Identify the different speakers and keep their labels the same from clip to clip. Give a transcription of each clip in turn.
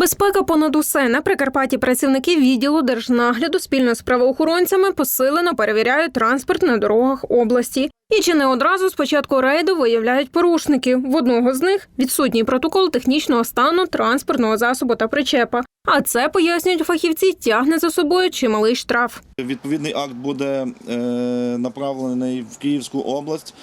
Speaker 1: Безпека понад усе на Прикарпатті працівники відділу держнагляду спільно з правоохоронцями посилено перевіряють транспорт на дорогах області. І чи не одразу з початку рейду виявляють порушників. В одного з них відсутній протокол технічного стану транспортного засобу та причепа. А це пояснюють фахівці, тягне за собою чималий штраф.
Speaker 2: Відповідний акт буде е, направлений в Київську область,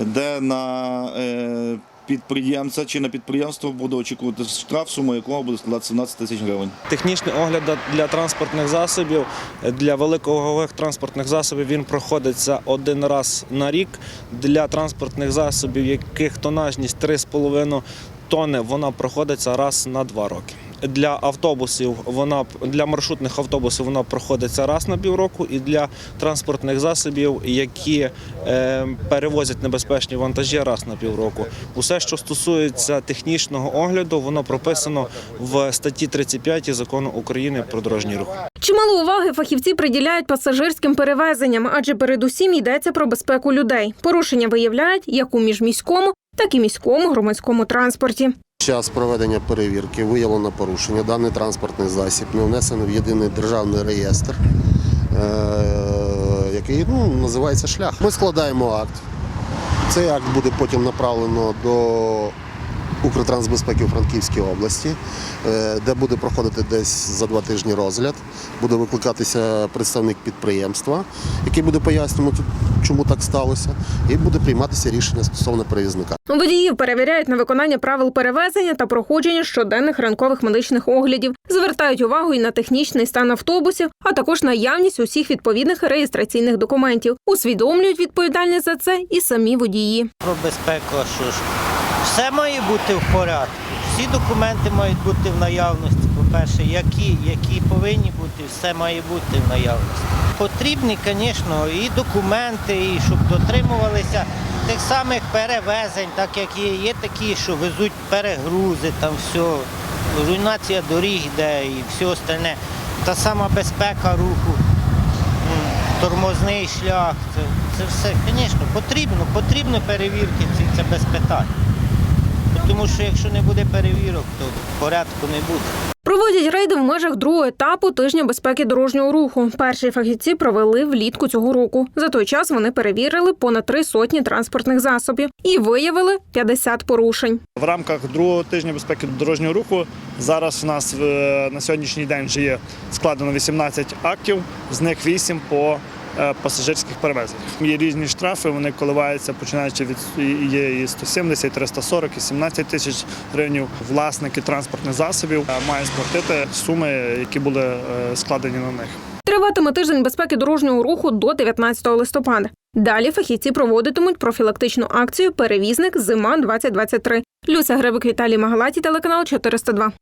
Speaker 2: де на е, підприємця чи на підприємство буде очікувати штраф, сума якого буде складати 17 тисяч гривень.
Speaker 3: Технічний огляд для транспортних засобів для великовагових транспортних засобів він проходиться один раз на рік. Для транспортних засобів, яких тонажність 3,5 тонни, вона проходиться раз на два роки. Для автобусів вона для маршрутних автобусів вона проходиться раз на півроку, і для транспортних засобів, які е, перевозять небезпечні вантажі, раз на півроку. Усе, що стосується технічного огляду, воно прописано в статті 35 закону України про дорожній рух.
Speaker 1: Чимало уваги фахівці приділяють пасажирським перевезенням, адже передусім йдеться про безпеку людей. Порушення виявляють як у міжміському, так і міському громадському транспорті.
Speaker 4: Час проведення перевірки виявлено порушення. Даний транспортний засіб не внесено в єдиний державний реєстр, е, який ну, називається шлях. Ми складаємо акт. Цей акт буде потім направлено до Укртрансбезпеки у Франківській області, е, де буде проходити десь за два тижні розгляд. Буде викликатися представник підприємства, який буде пояснювати, чому так сталося, і буде прийматися рішення стосовно перевізника.
Speaker 1: Водіїв перевіряють на виконання правил перевезення та проходження щоденних ранкових медичних оглядів. Звертають увагу і на технічний стан автобусів, а також наявність усіх відповідних реєстраційних документів. Усвідомлюють відповідальність за це і самі водії.
Speaker 5: про безпеку, що ж все має бути в порядку. Всі документи мають бути в наявності. По-перше, які, які повинні бути, все має бути в наявності. Потрібні, звісно, і документи, і щоб дотримувалися тих самих перевезень, так як є. Є такі, що везуть перегрузи, там все, руйнація доріг йде і все остальне. Та сама безпека руху тормозний шлях. Це, це все, звісно, потрібно, потрібно перевірки, це, це без питань. Тому що якщо не буде перевірок, то порядку не буде.
Speaker 1: Проводять рейди в межах другого етапу тижня безпеки дорожнього руху. Перші фахівці провели влітку цього року. За той час вони перевірили понад три сотні транспортних засобів і виявили 50 порушень.
Speaker 6: В рамках другого тижня безпеки дорожнього руху зараз у нас е, на сьогоднішній день вже є складено 18 актів, з них 8 по пасажирських перевезеннях. Є різні штрафи, вони коливаються починаючи від є і 170, і 340, і 17 тисяч гривень. Власники транспортних засобів е, мають сплатити суми, які були е, складені на них.
Speaker 1: Триватиме тиждень безпеки дорожнього руху до 19 листопада. Далі фахівці проводитимуть профілактичну акцію Перевізник зима 2023 Люся Гребик Віталій Магалаті, телеканал 402.